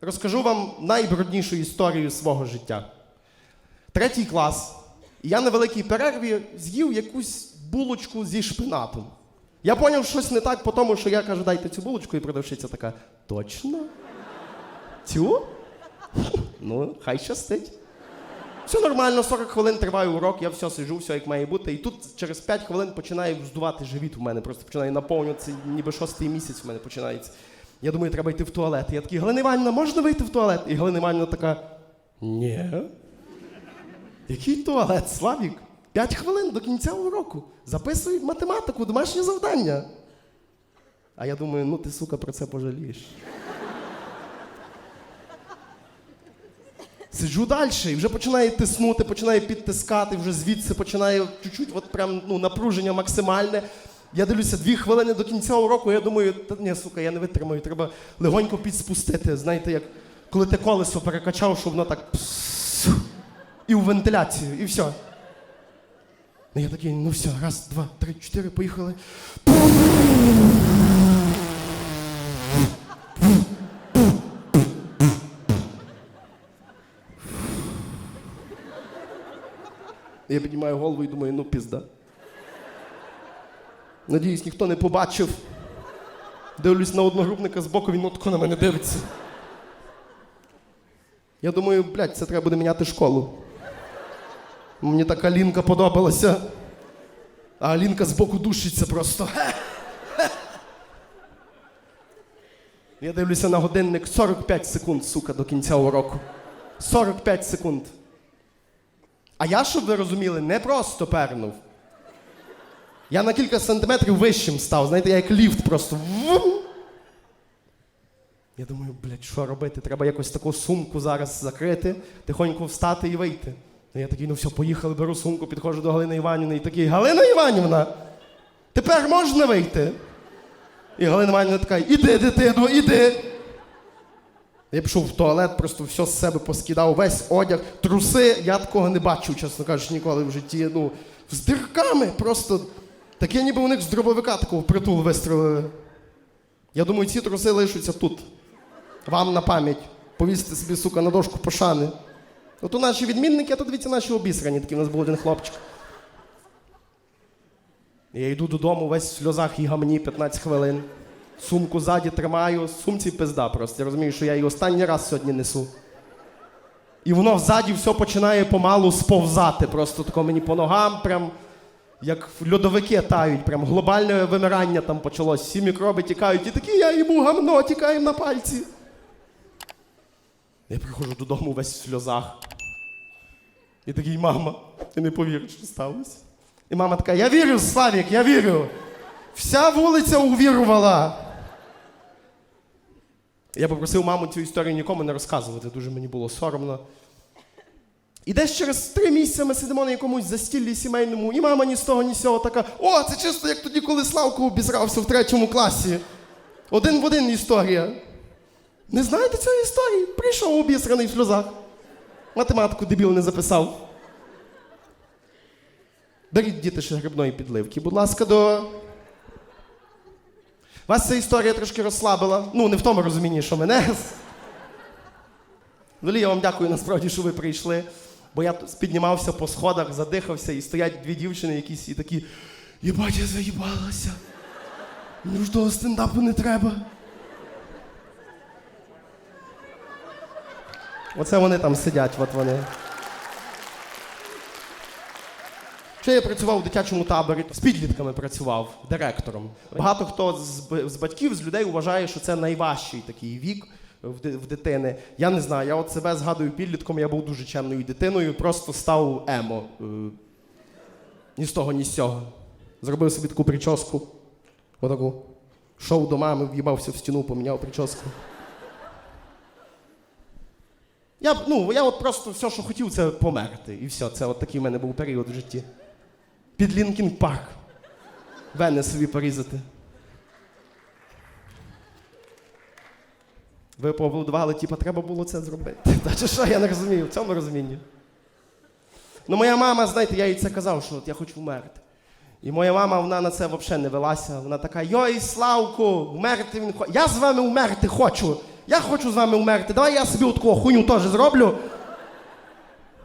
розкажу вам найбруднішу історію свого життя. Третій клас. Я на великій перерві з'їв якусь булочку зі шпинатом. Я зрозумів щось не так, по тому що я кажу, дайте цю булочку, і продавщиця така: точно? Цю? Ну, хай щастить. Все нормально, 40 хвилин триває урок, я все сижу, все як має бути. І тут через 5 хвилин починає здувати живіт у мене, просто починає наповнюватися, ніби шостий місяць у мене починається. Я думаю, треба йти в туалет. Я такий, Галина Іванівна, можна вийти в туалет? І Галина Іванівна така. Ні. Який туалет, Славік? П'ять хвилин до кінця уроку. Записуй математику, домашнє завдання. А я думаю, ну ти, сука, про це пожалієш. Сиджу далі і вже починає тиснути, починає підтискати, вже звідси починає чуть-чуть, от прям ну, напруження максимальне. Я дивлюся дві хвилини до кінця уроку, я думаю, та ні, сука, я не витримаю, треба легонько підспустити. Знаєте, як коли ти колесо перекачав, щоб воно так пс- і в вентиляцію, і все. Ну я такий, ну все, раз, два, три, чотири, поїхали. Я піднімаю голову і думаю, ну пізда. Надіюсь, ніхто не побачив. Дивлюсь на одногрупника збоку, він отко на мене дивиться. Я думаю, блядь, це треба буде міняти школу. Мені так Алінка подобалася. А Алінка збоку душиться просто. Я дивлюся на годинник 45 секунд, сука, до кінця уроку. 45 секунд. А я, щоб ви розуміли, не просто пернув. Я на кілька сантиметрів вищим став. Знаєте, я як ліфт просто. Я думаю, блядь, що робити? Треба якось таку сумку зараз закрити, тихонько встати і вийти. Ну я такий, ну все, поїхали, беру сумку, підходжу до Галини Іванівни і такий, Галина Іванівна, тепер можна вийти? І Галина Іванівна така, іди, дитино, іди. Я пішов в туалет, просто все з себе поскидав, весь одяг, труси, я такого не бачив, чесно кажучи, ніколи в житті. Ну, з дирками просто. Таке ніби у них з дробовика такого притул вистрелили. Я думаю, ці труси лишаться тут. Вам на пам'ять. Повісьте собі, сука, на дошку пошани. От у наші відмінники, а то дивіться наші обісрані, такий у нас був один хлопчик. Я йду додому, весь в сльозах і гамні 15 хвилин. Сумку ззаді тримаю, сумці пизда просто. Я розумію, що я її останній раз сьогодні несу. І воно ззаді все починає помалу сповзати. Просто тако мені по ногам, прям як льодовики тають, прям глобальне вимирання там почалось. Всі мікроби тікають, і такі я йому гамно тікаємо на пальці. Я приходжу додому весь в сльозах. І такий, мама, ти не повіриш, що сталося. І мама така, я вірю, Славік, я вірю. Вся вулиця увірувала. Я попросив маму цю історію нікому не розказувати, дуже мені було соромно. І десь через три місяці ми сидимо на якомусь застіллі сімейному, і мама ні з того, ні з цього така: о, це чисто як тоді, коли Славко обізрався в третьому класі. Один в один історія. Не знаєте цієї історії? Прийшов обісраний в сльозах. Математику дебіл не записав. Беріть діти ще грибної підливки, будь ласка, до. Вас ця історія трошки розслабила. Ну, не в тому розумінні, що мене. Взагалі, я вам дякую насправді, що ви прийшли. Бо я піднімався по сходах, задихався, і стоять дві дівчини якісь і такі. Єбать, я заїбалася. Мені ж того стендапу не треба. Оце вони там сидять, от вони. Ще я працював у дитячому таборі, з підлітками працював директором. Багато хто з батьків, з людей вважає, що це найважчий такий вік в, дитини. Я не знаю, я от себе згадую підлітком, я був дуже чемною дитиною, просто став емо. Е, Ні з того, ні з цього. Зробив собі таку прическу. Отаку. Шов до мами, в'їбався в стіну, поміняв прическу. Я, ну, я от просто все, що хотів, це померти. І все. Це от такий в мене був період в житті. Під Лінкін Парк. Вени собі порізати. Ви поаплодували, типа, треба було це зробити. Та чи що, я не розумію, в цьому розумінні. Ну, моя мама, знаєте, я їй це казав, що от я хочу вмерти. І моя мама, вона на це взагалі не велася. Вона така: Йой, Славку, вмерти він хоче. Я з вами вмерти хочу. Я хочу з вами вмерти. Давай я собі от такого хуйню теж зроблю.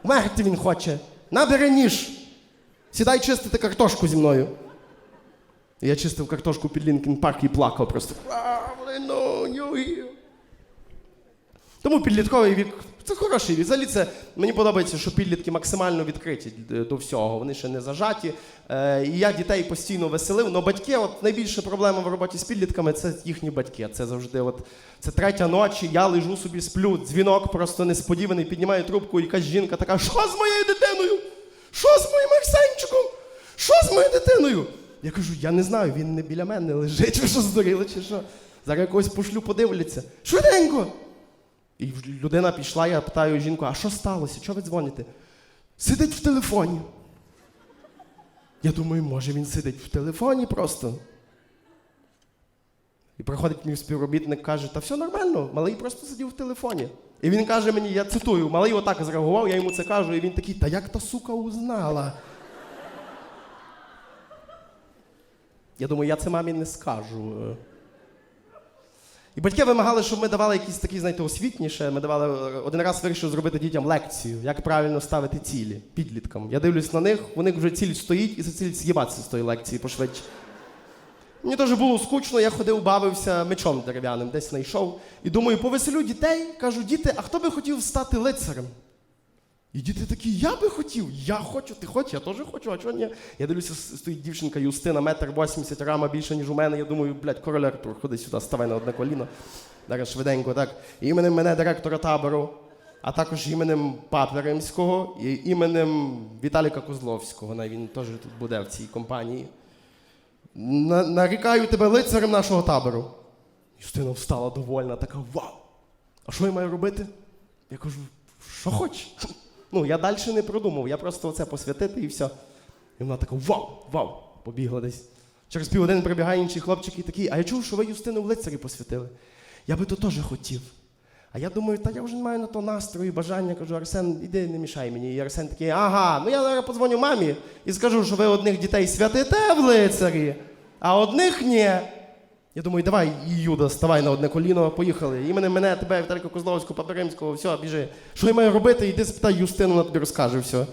Вмерти він хоче. Набери ніж. Сідай чистити картошку зі мною. Я чистив картошку під Лінкін Парк і плакав просто. «А, блин, ну, ю-ю». Тому підлітковий вік це хороший вік. Взагалі це мені подобається, що підлітки максимально відкриті до всього. Вони ще не зажаті. Е, і я дітей постійно веселив. Но батьки, от найбільша проблема в роботі з підлітками це їхні батьки. Це завжди, от це третя ночі, я лежу собі, сплю, дзвінок просто несподіваний, піднімаю трубку, і якась жінка така: що з моєю дитиною? Що з моїм Арсенчиком? Що з моєю дитиною? Я кажу, я не знаю, він не біля мене лежить, ви що здуріли, чи що? Зараз якогось пошлю, подивляться. Швиденько! І людина пішла, я питаю жінку, а що сталося? Чого ви дзвоните? Сидить в телефоні. Я думаю, може він сидить в телефоні просто. І приходить мій співробітник, каже, та все нормально, малий просто сидів в телефоні. І він каже мені, я цитую, малий отак зреагував, я йому це кажу, і він такий, та як та сука узнала? Я думаю, я це мамі не скажу. І батьки вимагали, щоб ми давали якісь такі, знаєте, освітніше. Ми давали е, один раз вирішив зробити дітям лекцію, як правильно ставити цілі підліткам. Я дивлюсь на них, у них вже ціль стоїть, і за ціль з'їбатися з тої лекції пошвидше. Мені теж було скучно, я ходив, бавився мечом дерев'яним, десь знайшов. І думаю, повеселю дітей, кажу, діти, а хто би хотів стати лицарем? І діти такі, я би хотів, я хочу, ти хочеш, я теж хочу, а чого ні? Я дивлюся, стоїть дівчинка Юстина, метр 80 рама більше, ніж у мене. Я думаю, блядь, король Артур, ходи сюди, ставай на одне коліно. Зараз швиденько, так. Іменем мене директора табору, а також іменем Папи Римського і іменем Віталіка Козловського. Він теж тут буде в цій компанії. На- нарікаю тебе лицарем нашого табору. Юстина встала довольна, така вау! А що я маю робити? Я кажу, що хочеш? Ну, я далі не продумав, я просто оце посвятити і все. І вона така вау, вау, побігла десь. Через півгодини прибігає інший хлопчик і такий, а я чув, що ви Юстину в лицарі посвятили. Я би то теж хотів. А я думаю, та я вже не маю на то настрою бажання. Кажу, Арсен, іди, не мішай мені. І Арсен такий, ага, ну я зараз подзвоню мамі і скажу, що ви одних дітей святите в лицарі, а одних ні. Я думаю, давай, Юда, ставай на одне коліно, поїхали. Іменем мене, тебе, Віталіка Козловського, Папиримського, все, біжи. Що я маю робити? Іди спитай Юстину, вона тобі розкаже все.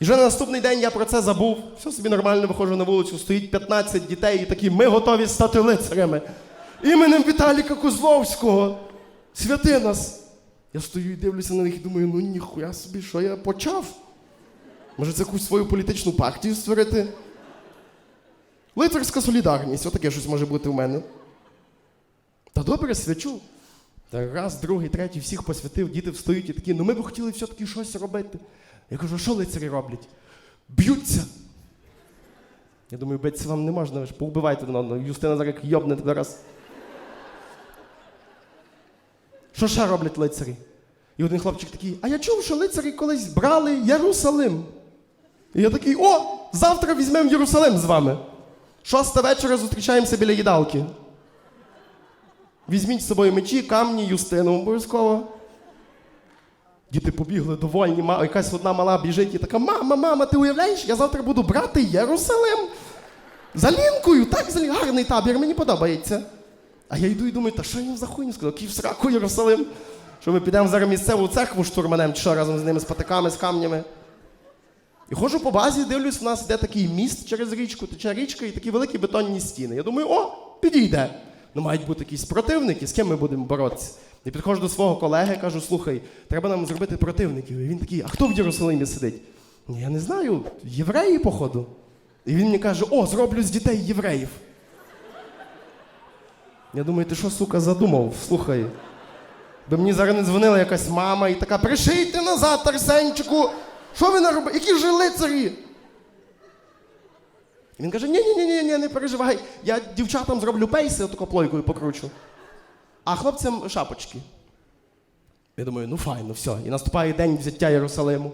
І вже на наступний день я про це забув. Все собі нормально виходжу на вулицю, стоїть 15 дітей і такі, ми готові стати лицарями. Іменем Віталіка Козловського. Святи нас. Я стою і дивлюся на них і думаю, ну ніхуя собі, що я почав? Може, це якусь свою політичну партію створити? Лицарська солідарність, отаке щось може бути у мене. Та добре, свячу. Та раз, другий, третій, всіх посвятив, діти встають і такі, ну ми б хотіли все-таки щось робити. Я кажу, що лицарі роблять? Б'ються. Я думаю, битися вам не можна, ви ж повбивайте один одного. Юстина зараз йобне тебе раз. Що ще роблять лицарі? І один хлопчик такий, а я чув, що лицарі колись брали Єрусалим. І я такий, о, завтра візьмемо Єрусалим з вами. Шоста вечора зустрічаємося біля їдалки. Візьміть з собою мечі, камні, юстину обов'язково. Діти побігли довольні, якась одна мала біжить і така: мама, мама, ти уявляєш, я завтра буду брати Єрусалим. За лінкою, так, за гарний табір, мені подобається. А я йду і думаю, та що їм за хуйню сказав? Київ сраку Єрусалим. Що ми підемо зараз місцеву церкву штурманем, чи що разом з ними з патиками, з камнями. І ходжу по базі, дивлюсь, у нас йде такий міст через річку, тече річка і такі великі бетонні стіни. Я думаю, о, підійде. Ну, мають бути якісь противники, з ким ми будемо боротися. І підходжу до свого колеги, кажу, слухай, треба нам зробити противників. І він такий, а хто в Єрусалимі сидить? «Ну, Я не знаю, євреї, походу. І він мені каже, о, зроблю з дітей євреїв. Я думаю, ти що, сука, задумав? Слухай. Би мені зараз не дзвонила якась мама і така, пришийте назад, Арсенчику! Що ви наробили? Які ж лицарі? І він каже: ні ні ні не переживай. Я дівчатам зроблю пейси, отако плойкою покручу. А хлопцям шапочки. Я думаю, ну файно, все. І наступає день взяття Єрусалиму.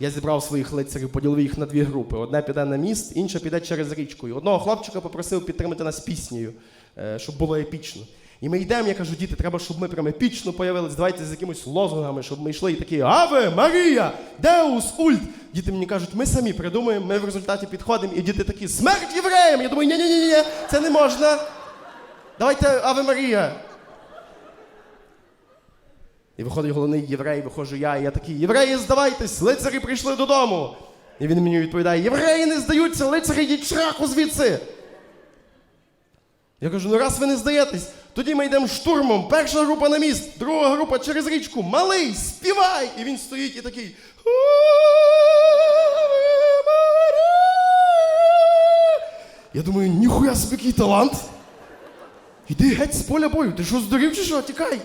Я зібрав своїх лицарів, поділив їх на дві групи. Одне піде на міст, інше піде через річку. І одного хлопчика попросив підтримати нас піснею, е, щоб було епічно. І ми йдемо, я кажу, діти, треба, щоб ми прям епічно появились, давайте з якимось лозунгами, щоб ми йшли і такі Аве, Марія, Деус, Ульт. Діти мені кажуть, ми самі придумаємо, ми в результаті підходимо, і діти такі, смерть євреям! Я думаю, ні-ні-ні, це не можна. Давайте Аве Марія. І виходить головний єврей, виходжу я, і я такий, євреї, здавайтесь, лицарі прийшли додому. І він мені відповідає: євреї не здаються, лицарі йдіть в шраку звідси. Я кажу, ну раз ви не здаєтесь, тоді ми йдемо штурмом. Перша група на міст, друга група через річку. Малий, співай! І він стоїть і такий. Я думаю, ніхуя собі який талант. Іди геть з поля бою. Ти що здурів чи що? Тікай.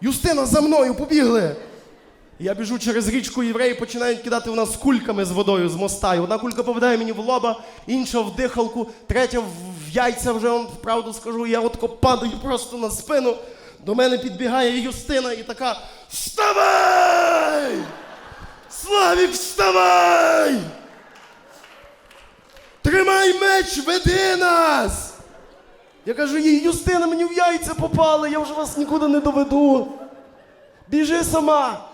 Юстина за мною побігли. Я біжу через річку, євреї починають кидати в нас кульками з водою з моста. І одна кулька попадає мені в лоба, інша в дихалку, третя в в яйця вже вам правду скажу. Я отко падаю просто на спину. До мене підбігає Юстина і така: Вставай! Славік, вставай! Тримай меч, веди нас! Я кажу, їй Юстина, мені в яйця попали, я вже вас нікуди не доведу. Біжи сама.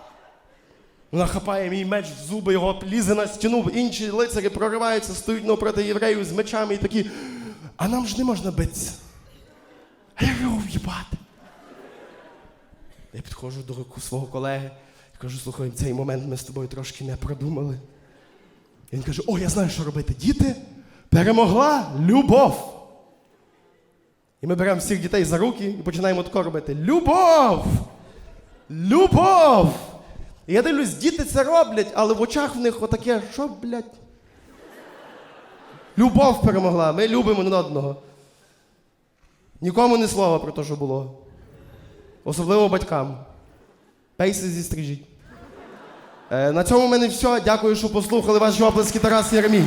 Вона хапає мій меч в зуби, його лізе на стіну, інші лицарі прориваються, стоять навпроти євреїв з мечами і такі. А нам ж не можна битися. А як його в'їбати? Я підходжу до свого колеги і кажу, слухай, цей момент ми з тобою трошки не продумали. І він каже: О, я знаю, що робити. Діти, перемогла любов. І ми беремо всіх дітей за руки і починаємо тако робити. Любов! Любов! І я дивлюсь, діти це роблять, але в очах в них отаке, що, блядь? Любов перемогла, ми любимо один одного. Нікому не слова про те, що було. Особливо батькам. Пейси зістрижіть. Е, на цьому в мене все. Дякую, що послухали ваші оплески Тарас Єремій.